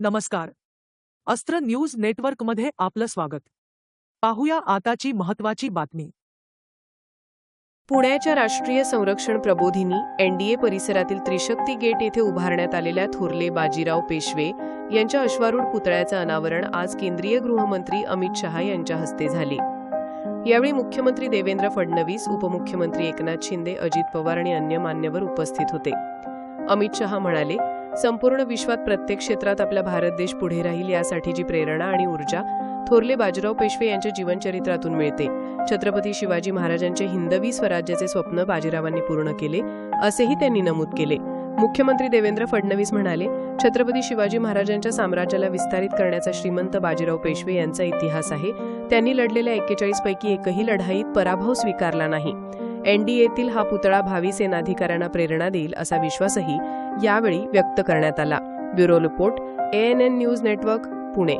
नमस्कार. अस्त्र न्यूज नेटवर्कमध्ये आपलं स्वागत. पाहूया आताची महत्वाची बातमी. पुण्याच्या राष्ट्रीय संरक्षण प्रबोधिनी एनडीए परिसरातील त्रिशक्ती गेट येथे उभारण्यात आलेल्या थोरले बाजीराव पेशवे यांच्या अश्वारूढ पुतळ्याचं अनावरण आज केंद्रीय गृहमंत्री अमित शहा यांच्या हस्ते झाले. यावेळी मुख्यमंत्री देवेंद्र फडणवीस उपमुख्यमंत्री एकनाथ शिंदे अजित पवार आणि अन्य मान्यवर उपस्थित होते. अमित शहा म्हणाले संपूर्ण विश्वात प्रत्येक क्षेत्रात आपला भारत देश पुढे राहील यासाठीची प्रेरणा आणि ऊर्जा थोरले बाजीराव पेशवे यांच्या जीवनचरित्रातून मिळते. छत्रपती शिवाजी महाराजांचे हिंदवी स्वराज्याचे स्वप्न बाजीरावांनी पूर्ण केले असेही त्यांनी नमूद केले. मुख्यमंत्री देवेंद्र फडणवीस म्हणाले छत्रपती शिवाजी महाराजांच्या साम्राज्याला विस्तारित करण्याचा श्रीमंत बाजीराव पेशवे यांचा इतिहास आहे. त्यांनी लढलेल्या एक्केचाळीस पैकी एकही लढाईत पराभव स्वीकारला नाही. एनडीएतील हा पुतळा भावी सेनाधिकाऱ्यांना प्रेरणा देईल असा विश्वासही यावेळी व्यक्त करण्यात आला. Bureau report ANN news network Pune.